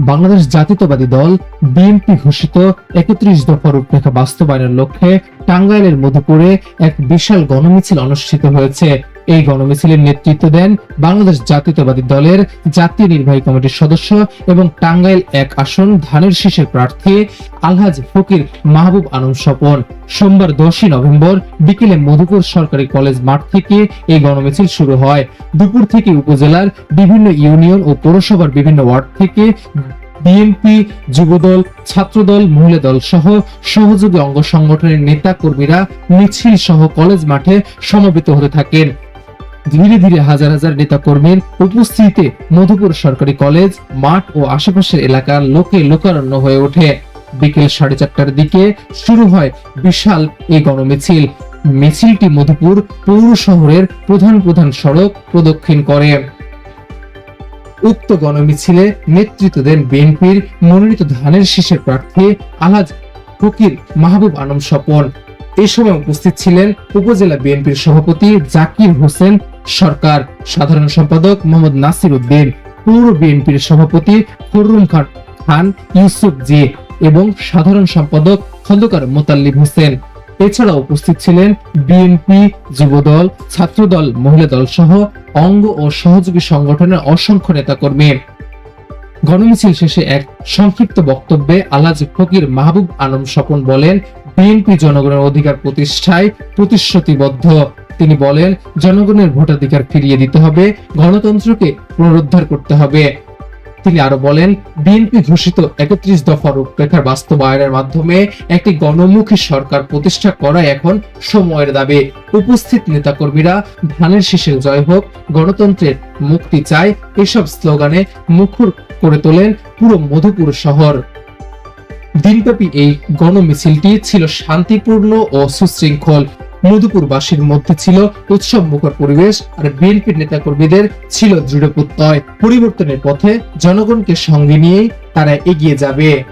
বাংলাদেশ জাতীয়তাবাদী দল বিএনপি ঘোষিত একত্রিশ দফা রূপরেখা বাস্তবায়নের লক্ষ্যে টাঙ্গাইলের মধুপুরে এক বিশাল গণমিছিল অনুষ্ঠিত হয়েছে। এই গণমিছিলের নেতৃত্ব দেন বাংলাদেশ জাতীয়তাবাদী দলের জাতীয় নির্বাহী কমিটির সদস্য এবং টাঙ্গাইল এক আসন ধানের শীষের প্রার্থী আলহাজ ফকির মাহবুব আনম স্বপন। সোমবার দশই নভেম্বর বিকেলে মধুপুর সরকারি কলেজ মাঠ থেকে এই গণমিছিল শুরু হয়। দুপুর থেকে উপজেলার বিভিন্ন ইউনিয়ন ও পৌরসভার বিভিন্ন ওয়ার্ড থেকে বিএনপি, যুবদল, ছাত্রদল মহিলা দল সহ সহযোগী অঙ্গ সংগঠনের নেতা কর্মীরা মিছিল সহ কলেজ মাঠে সমবেত হতে থাকেন। ধীরে ধীরে হাজার হাজার নেতা কর্মীর উপস্থিতিতে মধুপুর সরকারি কলেজ, মাঠ ও আশেপাশের এলাকার লোকে লোকারণ্য হয়ে ওঠে। বিকেল সাড়ে চারটার দিকে শুরু হয় বিশাল এই গণমিছিল। মিছিলটি মধুপুর পৌর শহরের প্রধান প্রধান সড়ক প্রদক্ষিণ করে। উক্ত গণমিছিলে নেতৃত্ব দেন বিএনপির মনোনীত ধানের শীষের প্রার্থী আলহাজ ফকির মাহবুব আলম স্বপন। এই সময় উপস্থিত ছিলেন উপজেলা বিএনপির সভাপতি জাকির হোসেন সরকার সাধারণ সম্পাদক মোহাম্মদ নাসির উদ্দিন, পৌর বিএনপির সভাপতি ফররুম খান খান, ইউসুফ জি এবং সাধারণ সম্পাদক খন্দকার মোতাল্লিব হোসেন। এছাড়া উপস্থিত ছিলেন বিএনপি যুবদল, ছাত্রদল, মহিলা দল সহ অঙ্গ ও সহযোগী সংগঠনের অসংখ্য নেতাকর্মী। গণমিছিল শেষে এক সংক্ষিপ্ত বক্তব্যে আলাজ ফকির মাহবুব আলম স্বপন বলেন, বিএনপি জনগণের অধিকার প্রতিষ্ঠায় প্রতিশ্রুতিবদ্ধ। তিনি বলেন, জনগণের ভোটাধিকার ফিরিয়ে দিতে হবে, গণতন্ত্রকে পুনরুদ্ধার করতে হবে। তিনি আরও বলেন, বিএনপি ঘোষিত একত্রিশ দফা রূপরেখার বাস্তবায়নের মাধ্যমে একটি গণমুখী সরকার প্রতিষ্ঠা করা এখন সময়ের দাবি। উপস্থিত নেতাকর্মীরা, ধানের শীষের জয় হোক, গণতন্ত্রের মুক্তি চায় এসব স্লোগানে মুখর করে তোলেন পুরো মধুপুর শহর। দিনব্যাপী এই গণমিছিলটি ছিল শান্তিপূর্ণ ও সুশৃঙ্খল। মধুপুরবাসীর মধ্যে ছিল উৎসব মুখর পরিবেশ আর বিএনপির নেতাকর্মীদের ছিল দৃঢ় প্রত্যয়। পরিবর্তনের পথে জনগণকে সঙ্গে নিয়েই তারা এগিয়ে যাবে।